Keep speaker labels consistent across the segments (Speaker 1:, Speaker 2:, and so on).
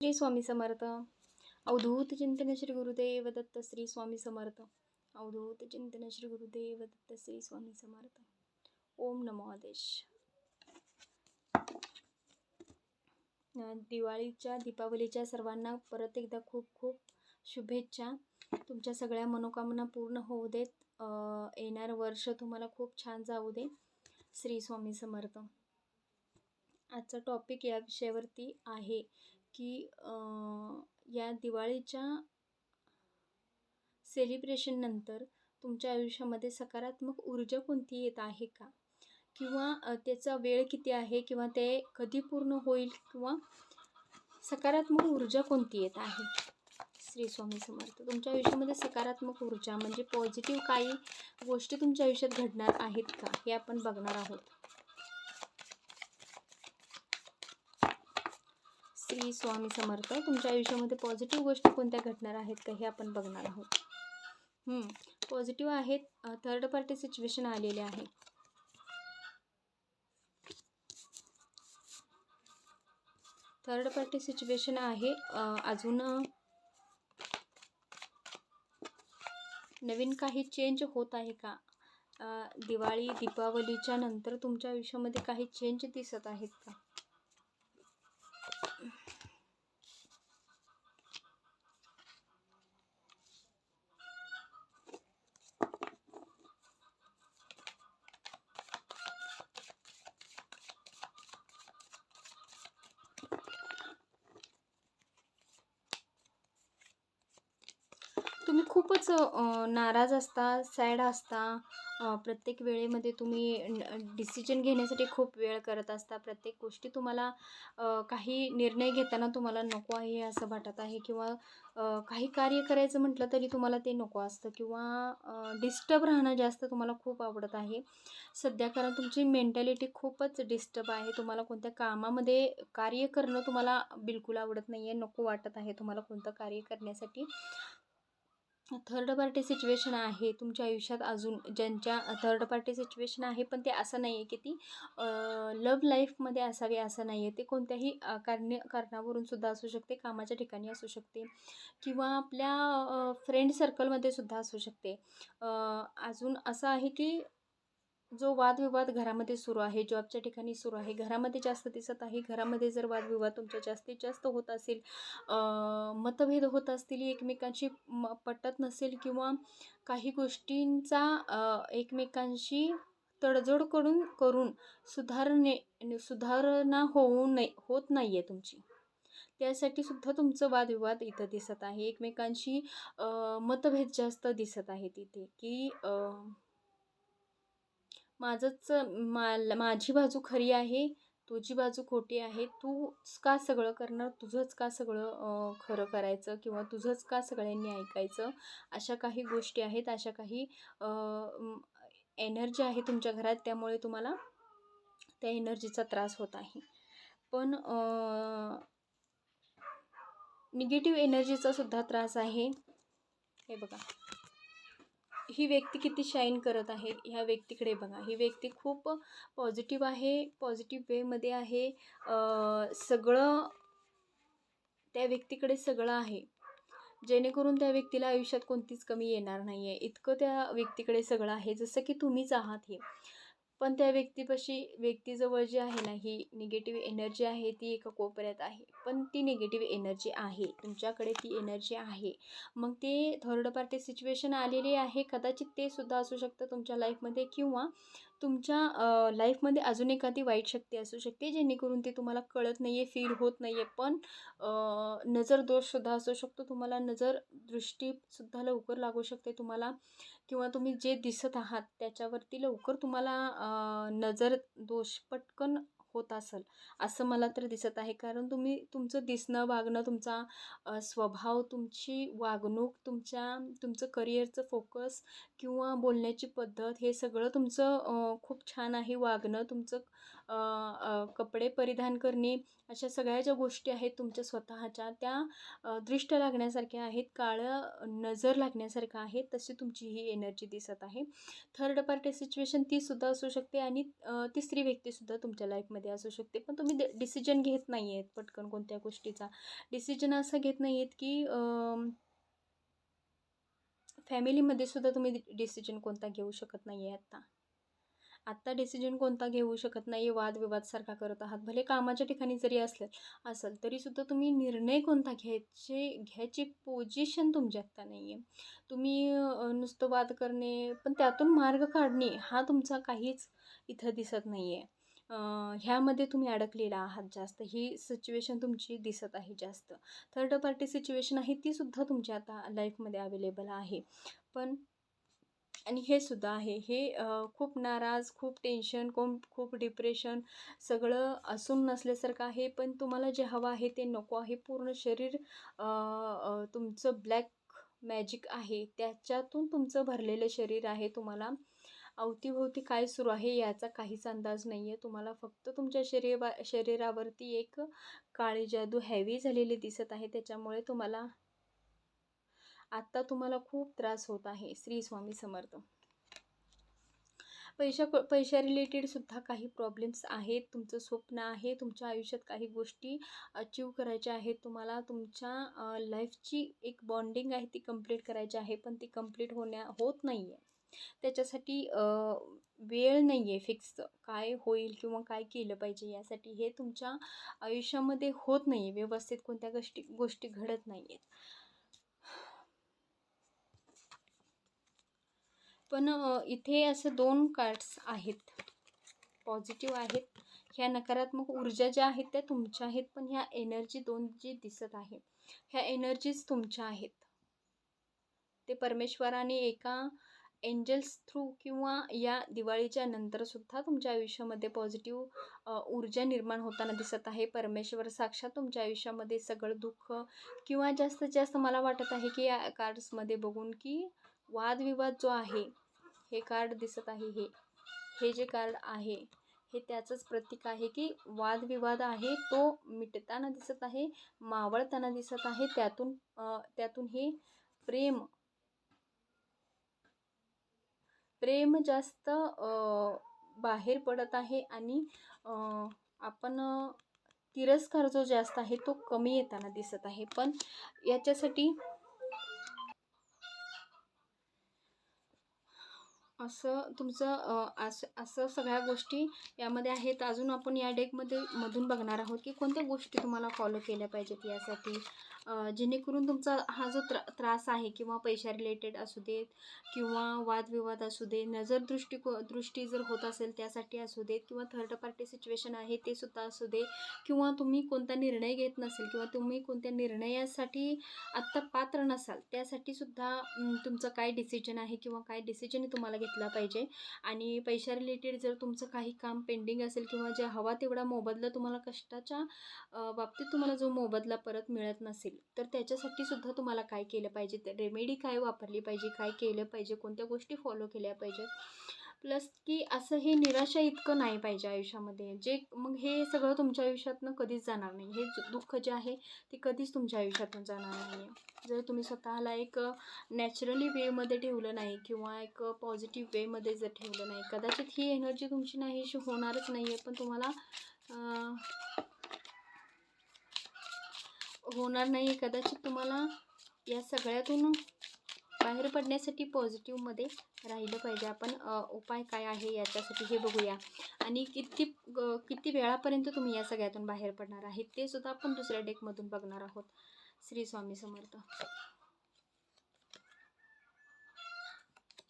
Speaker 1: श्री स्वामी समर्थ. अवधूत चिंतन श्री गुरुदेव दत्त श्री स्वामी समर्थ. अवधूत चिंतन श्री गुरुदेव दत्त श्री स्वामी समर्थ. ओम नमो आदेश. दिवाळीच्या दीपावलीच्या सर्वांना परत एकदा खूप खूप शुभेच्छा. तुमच्या सगळ्या मनोकामना पूर्ण होऊ देत. येणारं वर्ष तुम्हाला खूप छान जाऊ दे. श्री स्वामी समर्थ. आजचा टॉपिक या विषयावरती आहे. की या दिवाळीच्या सेलिब्रेशननंतर तुमच्या आयुष्यामध्ये सकारात्मक ऊर्जा कोणती येत आहे का? किंवा त्याचा वेळ किती आहे? किंवा ते कधी पूर्ण होईल? किंवा सकारात्मक ऊर्जा कोणती येत आहे? श्री स्वामी समर्थ तुमच्या आयुष्यामध्ये सकारात्मक ऊर्जा म्हणजे पॉझिटिव्ह काही गोष्टी तुमच्या आयुष्यात घडणार आहेत का? हे आपण बघणार आहोत. श्री स्वामी समर्थ. तुमच्या आयुष्यामध्ये पॉझिटिव्ह गोष्टी कोणत्या घडणार आहेत का हे आपण बघणार आहोत. पॉझिटिव्ह आहेत थर्ड पार्टी सिच्युएशन आलेले आहे. थर्ड पार्टी सिच्युएशन आहे अजून नवीन काही चेंज होत आहे का? दिवाळी दीपावलीच्या नंतर तुमच्या आयुष्यामध्ये काही चेंज दिसत आहेत का तुम्ही खूपच अ, नाराज असता सॅड असता प्रत्येक वेळेमध्ये तुम्ही डिसिजन घेण्यासाठी खूप वेळ करत असता. प्रत्येक गोष्टी तुम्हाला काही निर्णय घेताना तुम्हाला नको आहे असं वाटत आहे किंवा काही कार्य करायचं म्हटलं तरी तुम्हाला ते नको असतं किंवा डिस्टर्ब राहणं जास्त तुम्हाला खूप आवडत आहे. सध्या कारण तुमची मेंटॅलिटी खूपच डिस्टर्ब आहे. तुम्हाला कोणत्या कामामध्ये कार्य करणं तुम्हाला बिलकुल आवडत नाही आहे नको वाटत आहे तुम्हाला कोणतं कार्य करण्यासाठी. थर्ड पार्टी सिच्युएशन आहे तुमच्या आयुष्यात अजून ज्यांच्या थर्ड पार्टी सिच्युएशन आहे पण ते असं नाही आहे की ती लव लाईफमध्ये असावी असं नाही आहे ते कोणत्याही अ, कारणे कारणावरून सुद्धा असू शकते कामाच्या ठिकाणी असू शकते किंवा आपल्या फ्रेंड सर्कलमध्ये सुद्धा असू शकते. अजून असं आहे की जो वादविवाद घरामध्ये सुरू आहे जॉबच्या ठिकाणी सुरू आहे घरामध्ये जास्त दिसत आहे घरामध्ये जर वादविवाद तुमच्या जास्तीत जास्त होत असेल मतभेद होत असतील एकमेकांशी म पटत नसेल किंवा काही गोष्टींचा एकमेकांशी तडजोड करून करून सुधारणे सुधारणा होऊ नये होत नाही आहे तुमची. त्यासाठी सुद्धा तुमचं वादविवाद इथं दिसत आहे. एकमेकांशी मतभेद जास्त दिसत आहेत इथे की माझंच मा माझी बाजू खरी आहे तुझी बाजू खोटी आहे तूच का सगळं करणार तुझंच का सगळं खरं करायचं किंवा तुझंच का सगळ्यांनी ऐकायचं अशा काही गोष्टी आहेत अशा काही एनर्जी आहे तुमच्या घरात त्यामुळे तुम्हाला त्या एनर्जीचा त्रास होत आहे. पण निगेटिव्ह एनर्जीचा सुद्धा त्रास आहे. हे बघा. ही व्यक्ती किती शाईन करत आहे ह्या व्यक्तीकडे बघा. ही व्यक्ती खूप पॉझिटिव्ह आहे पॉझिटिव्ह वेमध्ये आहे. सगळं त्या व्यक्तीकडे सगळं आहे. जेणेकरून त्या व्यक्तीला आयुष्यात कोणतीच कमी येणार नाही आहे इतकं त्या व्यक्तीकडे सगळं आहे जसं की तुम्हीच आहात हे. पण त्या व्यक्तीपाशी व्यक्तीजवळ जी आहे ना ही निगेटिव्ह एनर्जी आहे ती एका कोपऱ्यात आहे. पण ती निगेटिव्ह एनर्जी आहे. तुमच्याकडे ती एनर्जी आहे. मग ते थर्ड पार्टी सिच्युएशन आलेली आहे. कदाचित ते सुद्धा असू शकतं तुमच्या लाईफमध्ये किंवा तुमच्या लाईफमध्ये अजून एखादी वाईट शक्ती असू शकते जेणेकरून ते तुम्हाला कळत नाही आहे फील होत नाही आहे पण नजर दोषसुद्धा असू शकतो. तुम्हाला नजर दृष्टीसुद्धा लवकर लागू शकते तुम्हाला. किंवा तुम्ही जे दिसत आहात त्याच्यावरती लवकर तुम्हाला नजर दोष पटकन होत असेल असं मला तर दिसत आहे. कारण तुम्ही तुमचं दिसणं वागणं तुमचा स्वभाव तुमची वागणूक तुमच्या तुमचं करिअरचं फोकस किंवा बोलण्याची पद्धत हे सगळं तुमचं खूप छान आहे. वागणं तुमचं कपडे परिधान करणे अशा सगळ्या ज्या गोष्टी आहेत तुमच्या स्वतःच्या त्या दृष्ट लागण्यासारख्या आहेत काळं नजर लागण्यासारखं आहे तशी तुमची ही एनर्जी दिसत आहे. थर्ड पार्टी सिच्युएशन तीसुद्धा असू शकते आणि तिसरी व्यक्तीसुद्धा तुमच्या लाईफमध्ये असू शकते. पण तुम्ही डिसिजन घेत नाही आहेत पटकन कोणत्या गोष्टीचा. डिसिजन असं घेत नाही आहेत की फॅमिलीमध्ये सुद्धा तुम्ही डिसिजन कोणता घेऊ शकत नाही आहे आत्ता आत्ता डिसिजन कोणता घेऊ शकत नाही वादविवाद सारखा करत आहात. भले कामाच्या ठिकाणी जरी असले असेल तरीसुद्धा तुम्ही निर्णय कोणता घ्यायचे घ्यायची पोजिशन तुमच्या आत्ता नाही आहे तुम्ही नुसतं वाद करणे पण त्यातून मार्ग काढणे हा तुमचा काहीच इथं दिसत नाही आहे ह्यामध्ये तुम्ही अडकलेला आहात जास्त. ही सिच्युएशन तुमची दिसत आहे जास्त. थर्ड पार्टी सिच्युएशन आहे ती सुद्धा तुमच्या आता लाईफमध्ये अवेलेबल आहे. पण आणि हे सुद्धा आहे. हे खूप नाराज खूप टेन्शन खूप खूप डिप्रेशन सगळं असून नसल्यासारखं आहे. पण तुम्हाला जे हवं आहे ते नको आहे. पूर्ण शरीर तुमचं ब्लॅक मॅजिक आहे. त्याच्यातून तुमचं भरलेलं शरीर आहे तुम्हाला. अवतीभोवती काय सुरू आहे याचा काहीच अंदाज नाही आहे तुम्हाला फक्त तुमच्या शरीरा शरीरावरती एक काळी जादू हॅवी झालेली दिसत आहे. त्याच्यामुळे तुम्हाला आत्ता तुम्हाला खूप त्रास होत आहे. श्री स्वामी समर्थ. पैशा पैशा रिलेटेडसुद्धा काही प्रॉब्लेम्स आहेत. तुमचं स्वप्न आहे. तुमच्या आयुष्यात काही गोष्टी अचीव करायच्या आहेत. तुम्हाला तुमच्या लाईफची एक बॉन्डिंग आहे ती कंप्लीट करायची आहे. पण ती कंप्लीट होण्या होत नाही आहे त्याच्यासाठी वेळ नाही आहे फिक्स काय होईल किंवा काय केलं पाहिजे यासाठी हे तुमच्या आयुष्यामध्ये होत नाही आहे व्यवस्थित कोणत्या गोष्टी गोष्टी घडत नाही आहेत पण इथे असं दोन कार्ड्स आहेत. पॉझिटिव्ह आहेत. ह्या नकारात्मक ऊर्जा ज्या आहेत त्या तुमच्या आहेत पण ह्या एनर्जी दोन जी दिसत आहे ह्या एनर्जीज तुमच्या आहेत. ते परमेश्वराने एका एंजल्स थ्रू किंवा या दिवाळीच्या नंतरसुद्धा तुमच्या आयुष्यामध्ये पॉझिटिव्ह ऊर्जा निर्माण होताना दिसत आहे. परमेश्वर साक्षात तुमच्या आयुष्यामध्ये सगळं दुःख किंवा जास्तीत जास्त मला वाटत आहे की या कार्ड्समध्ये बघून की वादविवाद जो आहे हे कार्ड दिसत आहे हे हे जे कार्ड आहे हे त्याचंच प्रतीक आहे की वादविवाद आहे तो मिटताना दिसत आहे मावळताना दिसत आहे. त्यातून त्यातून हे प्रेम प्रेम जास्त बाहेर पडत आहे आणि आपण तिरस्कार जो जास्त आहे तो कमी येताना दिसत आहे. पण याच्यासाठी असं तुमचं असं असं सगळ्या गोष्टी यामध्ये आहेत. अजून आपण या डेकमध्ये मधून बघणार आहोत की कोणत्या गोष्टी तुम्हाला फॉलो केल्या पाहिजेत यासाठी? जेणेकरून तुमचा हा जो त्रा त्रास आहे किंवा पैशा रिलेटेड असू देत किंवा वादविवाद असू दे नजर दृष्टी दृष्टी जर होत असेल त्यासाठी असू देत किंवा थर्ड पार्टी सिच्युएशन आहे ते सुद्धा असू दे किंवा तुम्ही कोणता निर्णय घेत नसेल किंवा तुम्ही कोणत्या निर्णयासाठी आत्ता पात्र नसाल त्यासाठी सुद्धा तुमचं काय डिसिजन आहे किंवा काय डिसिजन तुम्हाला घेतला पाहिजे. आणि पैशा रिलेटेड जर तुमचं काही काम पेंडिंग असेल किंवा जे हवा तेवढा मोबदला तुम्हाला कष्टाच्या बाबतीत तुम्हाला जो मोबदला परत मिळत नसेल तर त्याच्यासाठी सुद्धा तुम्हाला काय केलं पाहिजे? ते रेमेडी काय वापरली पाहिजे? काय केलं पाहिजे? कोणत्या गोष्टी फॉलो केल्या पाहिजेत? प्लस की असं हे निराशा इतकं नाही पाहिजे आयुष्यामध्ये. जे मग हे सगळं तुमच्या आयुष्यातनं कधीच जाणार नाही. हे दुःख जे आहे ते कधीच तुमच्या आयुष्यातून जाणार नाही आहे जर तुम्ही स्वतःला एक नॅचरली वेमध्ये ठेवलं नाही किंवा एक पॉझिटिव्ह वेमध्ये जर ठेवलं नाही कदाचित ही एनर्जी तुमची नाहीशी होणारच नाही आहे पण तुम्हाला होणार नाही कदाचित तुम्हाला या सगळ्यातून बाहेर पडण्यासाठी पॉझिटिव्हमध्ये राहिलं पाहिजे. आपण उपाय काय आहे याच्यासाठी हे बघूया. आणि किती किती वेळापर्यंत तुम्ही या सगळ्यातून बाहेर पडणार आहे ते सुद्धा आपण दुसऱ्या डेकमधून बघणार आहोत. श्री स्वामी समर्थ.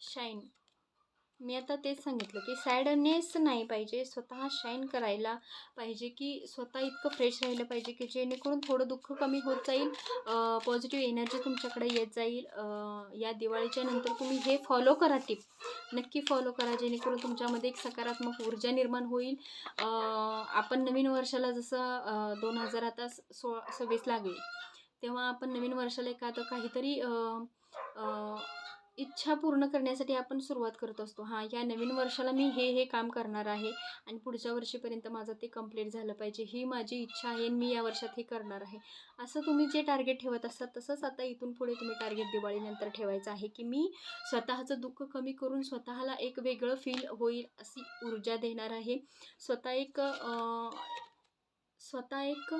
Speaker 1: शाईन मी आता तेच सांगितलं की सॅडनेस नाही पाहिजे स्वतः शाईन करायला पाहिजे की स्वतः इतकं फ्रेश राहिलं पाहिजे की जेणेकरून थोडं दुःख कमी होत जाईल पॉझिटिव्ह एनर्जी तुमच्याकडे येत जाईल. या दिवाळीच्या नंतर तुम्ही हे फॉलो करा टिप नक्की फॉलो करा जेणेकरून तुमच्यामध्ये एक सकारात्मक ऊर्जा निर्माण होईल. आपण नवीन वर्षाला जसं दोन हजार आता सो सव्वीस लागले तेव्हा आपण नवीन वर्षाला एखादं काहीतरी इच्छा पूर्ण करण्यासाठी आपण सुरुवात करत असतो. हां या नवीन वर्षाला मी हे हे काम करणार आहे आणि पुढच्या वर्षीपर्यंत माझं ते कंप्लीट झालं पाहिजे. ही माझी इच्छा आहे आणि मी या वर्षात हे करणार आहे. असं तुम्ही जे टार्गेट ठेवत असतात तसंच आता इथून पुढे तुम्ही टार्गेट दिवाळीनंतर ठेवायचं आहे की मी स्वतःचं दुःख कमी करून स्वतःला एक वेगळं फील होईल अशी ऊर्जा देणार आहे. स्वतः एक स्वतः एक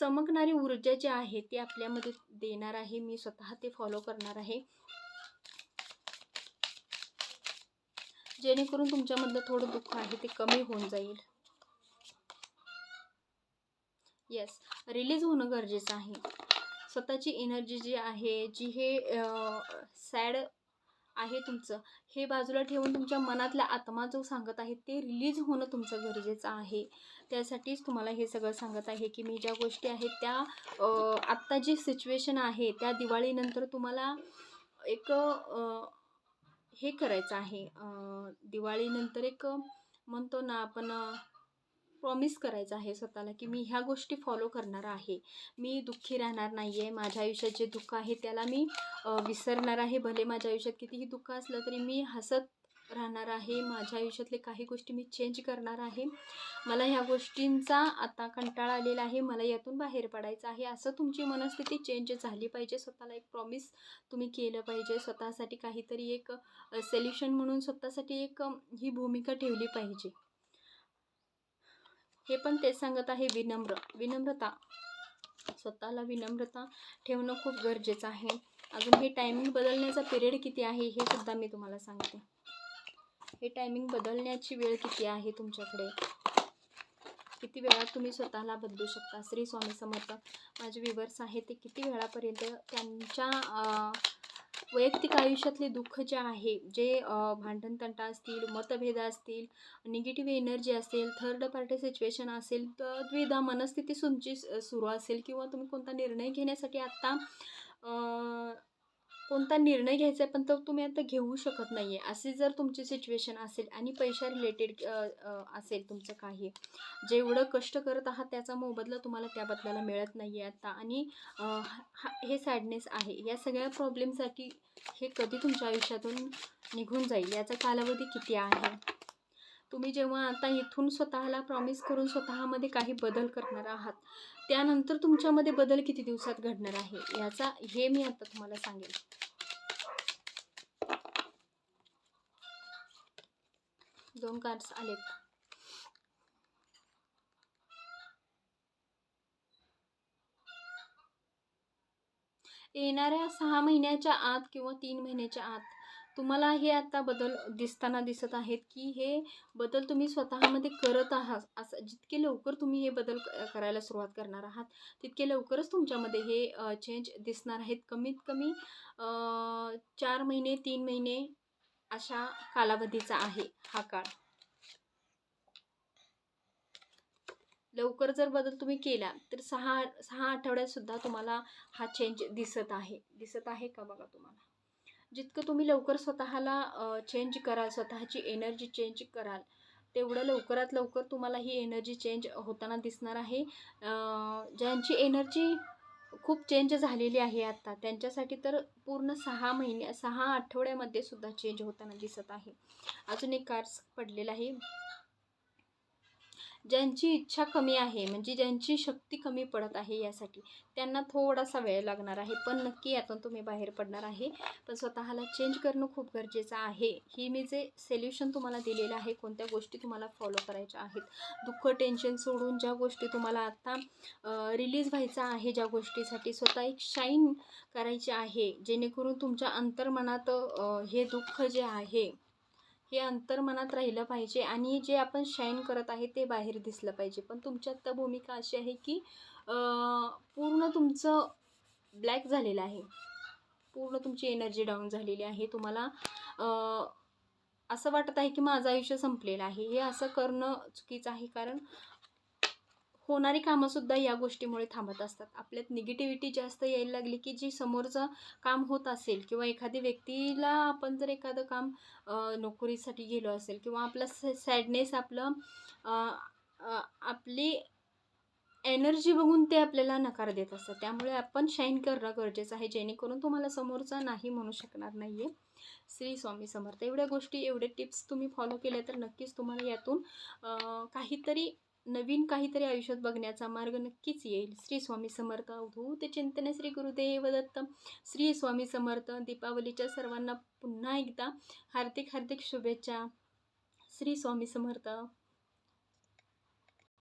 Speaker 1: चमकणारी ऊर्जा जी आहे ती आपल्यामध्ये देणार आहे. मी स्वतः ते फॉलो करणार आहे. जेणेकरून तुमच्यामधलं थोडं दुःख आहे ते कमी होऊन जाईल. येस रिलीज होणं गरजेचं आहे. स्वतःची एनर्जी जी आहे जी हे सॅड आहे तुमचं. हे बाजूला ठेवून तुमच्या मनातला आत्मा जो सांगत आहे ते रिलीज होणं तुमचं गरजेचं आहे. त्यासाठीच तुम्हाला हे सगळं सांगत आहे की मी ज्या गोष्टी आहेत त्या आत्ता जी सिच्युएशन आहे त्या दिवाळीनंतर तुम्हाला एक हे करायचं आहे. दिवाळीनंतर एक म्हणतो ना आपण प्रॉमिस करायचं आहे स्वतःला की मी ह्या गोष्टी फॉलो करणार आहे. मी दुःखी राहणार नाही आहे माझ्या आयुष्यात जे दुःख आहे त्याला मी विसरणार आहे. भले माझ्या आयुष्यात कितीही दुःख असलं तरी मी हसत राहणार आहे. माझ्या आयुष्यातले काही गोष्टी मी चेंज करणार आहे. मला ह्या गोष्टींचा आता कंटाळा आलेला आहे. मला यातून बाहेर पडायचं आहे. असं तुमची मनस्थिती चेंज झाली पाहिजे. स्वतःला एक प्रॉमिस तुम्ही केलं पाहिजे. स्वतःसाठी काहीतरी एक सोल्युशन म्हणून स्वतःसाठी एक ही भूमिका ठेवली पाहिजे. हे पण तेच सांगत आहे विनम्र विनम्रता. स्वतःला विनम्रता ठेवणं खूप गरजेचं आहे. अजून हे टायमिंग बदलण्याचा पिरियड किती आहे हे सुद्धा मी तुम्हाला सांगते. हे टायमिंग बदलण्याची वेळ किती आहे तुमच्याकडे? किती वेळात तुम्ही स्वतःला बदलू शकता? श्री स्वामी समर्थ माझे विवर्स आहेत ते किती वेळापर्यंत त्यांच्या वैयक्तिक आयुष्यातले दुःख जे आहे जे भांडणतंट भांडणतंटा असतील मतभेद असतील निगेटिव्ह एनर्जी असेल थर्ड पार्टी सिच्युएशन असेल तर द्विधा मनस्थिती तुमची सुरू असेल किंवा तुम्ही कोणता निर्णय घेण्यासाठी आत्ता कोणता निर्णय घ्यायचा आहे पण तो तुम्ही आता घेऊ शकत नाही आहे अशी जर तुमची सिच्युएशन असेल आणि पैशा रिलेटेड असेल तुमचं काही जेवढं कष्ट करत आहात त्याचा मोबदला तुम्हाला त्या बदल्याला मिळत नाही आहे आता. आणि हा हे सॅडनेस आहे. या सगळ्या प्रॉब्लेमसाठी हे कधी तुमच्या आयुष्यातून निघून जाईल? याचा कालावधी किती आहे? तुम्ही जेव्हा आता इथून स्वतःला प्रॉमिस करून स्वतःमध्ये काही बदल करणार आहात त्यानंतर तुमच्यामध्ये बदल किती दिवसात घडणार आहे याचा हे मी आता तुम्हाला सांगेल दोन कार्ड्स आलेत. येणाऱ्या सहा महिन्याच्या आत किंवा तीन महिन्याच्या आत तुम्हाला हे आता बदल दिसताना दिसत आहेत की हे बदल तुम्ही स्वतःमध्ये करत आहात. असं जितके लवकर तुम्ही हे बदल क- करायला सुरुवात करणार आहात तितके लवकरच तुमच्यामध्ये हे चेंज दिसणार आहेत. कमीत कमी चार महिने तीन महिने अशा कालावधीचा आहे हा काळ. लवकर जर बदल तुम्ही केला तर सहा सहा आठवड्यात सुद्धा तुम्हाला हा चेंज दिसत आहे. दिसत आहे का बघा तुम्हाला? जितकं तुम्ही लवकर स्वतःला चेंज कराल स्वतःची एनर्जी चेंज कराल तेवढं लवकरात लवकर तुम्हाला ही एनर्जी चेंज होताना दिसणार आहे. ज्यांची एनर्जी खूप चेंज झालेली आहे आत्ता त्यांच्यासाठी तर पूर्ण सहा महिने सहा आठवड्यामध्ये सुद्धा चेंज होताना दिसत आहे. अजून एक कार्ड्स पडलेला आहे. ज्यांची इच्छा कमी आहे म्हणजे ज्यांची शक्ती कमी पडत आहे यासाठी त्यांना थोडासा वेळ लागणार आहे. पण नक्की यातून तुम्ही बाहेर पडणार आहे. पण स्वतःला चेंज करणं खूप गरजेचं आहे. ही मी जे सोल्युशन तुम्हाला दिलेलं आहे कोणत्या गोष्टी तुम्हाला फॉलो करायच्या आहेत दुःख टेन्शन सोडून ज्या गोष्टी तुम्हाला आत्ता रिलीज व्हायचं आहे ज्या गोष्टीसाठी स्वतः एक शाईन करायची आहे जेणेकरून तुमच्या अंतर्मनात हे दुःख जे आहे हे अंतर्मनात राहिलं पाहिजे आणि जे आपण शाईन करत आहे ते बाहेर दिसलं पाहिजे. पण तुमच्या आत्ता भूमिका अशी आहे की पूर्ण तुमचं ब्लॅक झालेलं आहे. पूर्ण तुमची एनर्जी डाऊन झालेली आहे. तुम्हाला असं वाटत आहे की माझं आयुष्य संपलेलं आहे. हे असं करणं चुकीचं आहे. कारण होणारी कामंसुद्धा या गोष्टीमुळे थांबत असतात. आपल्यात निगेटिव्हिटी जास्त यायला लागली की जी समोरचं काम होत असेल किंवा एखादी व्यक्तीला आपण जर एखादं काम नोकरीसाठी गेलो असेल किंवा आपला सॅडनेस आपलं आपली एनर्जी बघून ते आपल्याला नकार देत असतात. त्यामुळे आपण शाईन करणं गरजेचं आहे. जेणेकरून तुम्हाला समोरचा नाही म्हणू शकणार नाही आहे श्री स्वामी समर्थ. एवढ्या गोष्टी एवढे टिप्स तुम्ही फॉलो केले तर नक्कीच तुम्हाला यातून काहीतरी नवीन काहीतरी आयुष्यात बघण्याचा मार्ग नक्कीच येईल. श्री स्वामी समर्थ. ते चिंतन श्री गुरुदेव दत्त श्री स्वामी समर्थ. दीपावलीच्या सर्वांना पुन्हा एकदा हार्दिक हार्दिक शुभेच्छा. श्री स्वामी समर्थ.